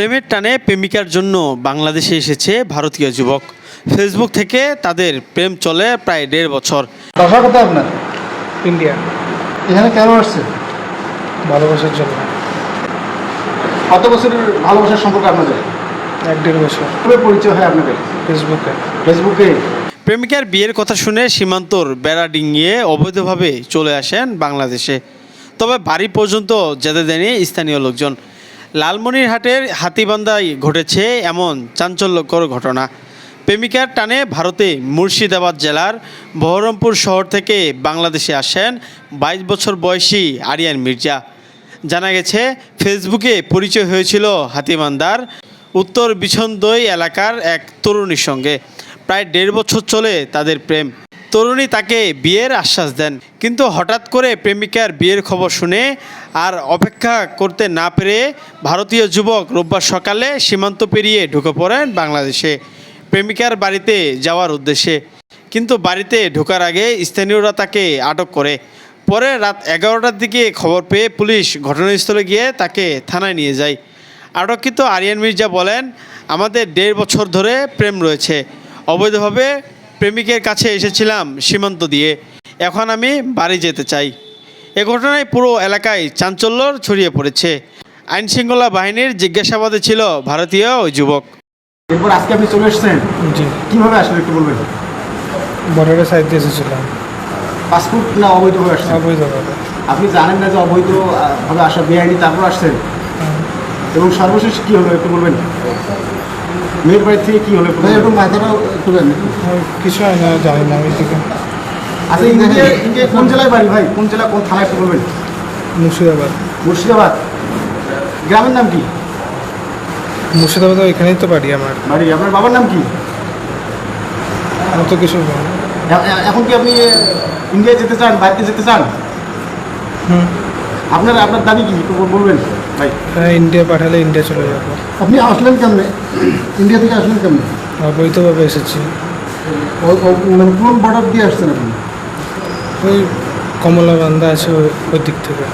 প্রেমের টানে প্রেমিকার জন্য বাংলাদেশে এসেছে ভারতীয় যুবক। ফেসবুক থেকে তাদের প্রেম চলে প্রায় দেড় বছর। বাসা কোথায় আপনার? ইন্ডিয়া। এখানে কেন আসছেন? ভালোবাসার জন্য। কত বছরের ভালোবাসার সম্পর্ক আপনাদের? এক দেড় বছর। কবে পরিচয় হয় আপনাদের? ফেসবুকে ফেসবুকে প্রেমিকার বিয়ের কথা শুনে সীমান্তর বেড়া ডিঙিয়ে অবৈধভাবে চলে আসেন বাংলাদেশে। তবে বাড়ি পর্যন্ত যেতে দেয়নি স্থানীয় লোকজন। লালমনিরহাটের হাতিবান্ধায় ঘটেছে এমন চাঞ্চল্যকর ঘটনা। প্রেমিকার টানে ভারতে মুর্শিদাবাদ জেলার বহরমপুর শহর থেকে বাংলাদেশে আসেন বাইশ বছর বয়সী আরিয়ান মির্জা। জানা গেছে, ফেসবুকে পরিচয় হয়েছিল হাতিবান্ধার উত্তর বিছন্দই এলাকার এক তরুণীর সঙ্গে। প্রায় দেড় বছর চলে তাদের প্রেম। তরুণী তাকে বিয়ের আশ্বাস দেন। কিন্তু হঠাৎ করে প্রেমিকার বিয়ের খবর শুনে আর অপেক্ষা করতে না পেরে ভারতীয় যুবক রোববার সকালে সীমান্ত পেরিয়ে ঢুকে পড়েন বাংলাদেশে, প্রেমিকার বাড়িতে যাওয়ার উদ্দেশ্যে। কিন্তু বাড়িতে ঢোকার আগে স্থানীয়রা তাকে আটক করে। পরে রাত এগারোটার দিকে খবর পেয়ে পুলিশ ঘটনাস্থলে গিয়ে তাকে থানায় নিয়ে যায়। আটককৃত আরিয়ান মির্জা বলেন, আমাদের দেড় বছর ধরে প্রেম রয়েছে। অবৈধভাবে প্রেমিকের কাছে এসেছিলাম সীমান্ত দিয়ে। এখন আমি বাড়ি যেতে চাই। এ ঘটনায় পুরো এলাকায় চাঞ্চল্য ছড়িয়ে পড়েছে। আইনশৃঙ্খলা বাহিনীর জিজ্ঞাসাবাদে ছিল ভারতীয় ওই যুবক। এরপর আজকে আপনি চলে এসেছেন? জি। কীভাবে আসলেন একটু বলবেন? বর্ডারের সাইড দিয়ে এসেছিলাম। পাসপোর্ট না অবৈধভাবে আসছেন? অবৈধভাবে। আপনি জানেন না যে অবৈধ আহ, ভাবে আসা বেআইনি তারপর আসছেন? এবং সর্বশেষ কি হলো একটু বলবেন? মেয়ের বাড়ি থেকে কি হলো? একটু বলবেন? একটু কিছু হয় না জানি না আমি থেকে আচ্ছা ইন্ডিয়া ইন্ডিয়া কোন জেলায় বাড়ি ভাই? কোন জেলা কোন থানায় একটু বলবেন? মুর্শিদাবাদ। মুর্শিদাবাদ। গ্রামের নাম কি? মুর্শিদাবাদ এখানেই তো বাড়ি আমার। বাড়ি। আপনার বাবার নাম কি? আমি তো কিছু এখন কি আপনি ইন্ডিয়া যেতে চান বাড়িতে যেতে চান? হুম। আপনার আপনার দাবি কি? একটু বলবেন। ভাই। হ্যাঁ ইন্ডিয়া পাঠালে ইন্ডিয়া চলে যাব। আপনি আসলেন কেমনে? ইন্ডিয়া থেকে আসলেন কেমনে? অবৈধভাবে এসেছি। মানে কোন বর্ডার দিয়ে আসছেন আপনি? ওই কমলা বান্ধা আছে ওই ওই দিক থেকে।